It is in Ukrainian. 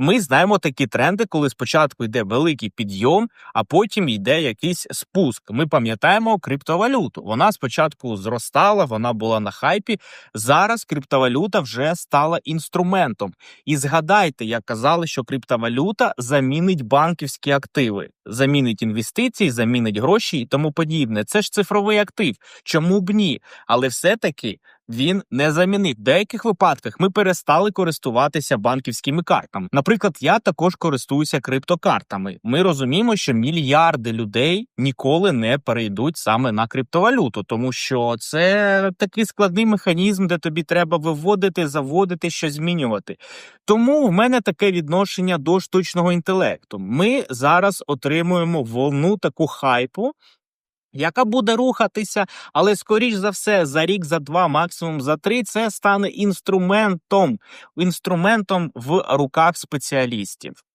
Ми знаємо такі тренди, коли спочатку йде великий підйом, а потім йде якийсь спуск. Ми пам'ятаємо криптовалюту. Вона спочатку зростала, вона була на хайпі. Зараз криптовалюта вже стала інструментом. І згадайте, як казали, що криптовалюта замінить банківські активи, замінить інвестиції, замінить гроші і тому подібне. Це ж цифровий актив. Чому б ні? Але все-таки він не замінив. В деяких випадках ми перестали користуватися банківськими картами. Наприклад, я також користуюся криптокартами. Ми розуміємо, що мільярди людей ніколи не перейдуть саме на криптовалюту, тому що це такий складний механізм, де тобі треба виводити, заводити, щось змінювати. Тому в мене таке відношення до штучного інтелекту. Ми зараз отримуємо волну таку хайпу. Яка буде рухатися, але скоріш за все, за рік, за два, максимум за три, це стане інструментом, інструментом в руках спеціалістів.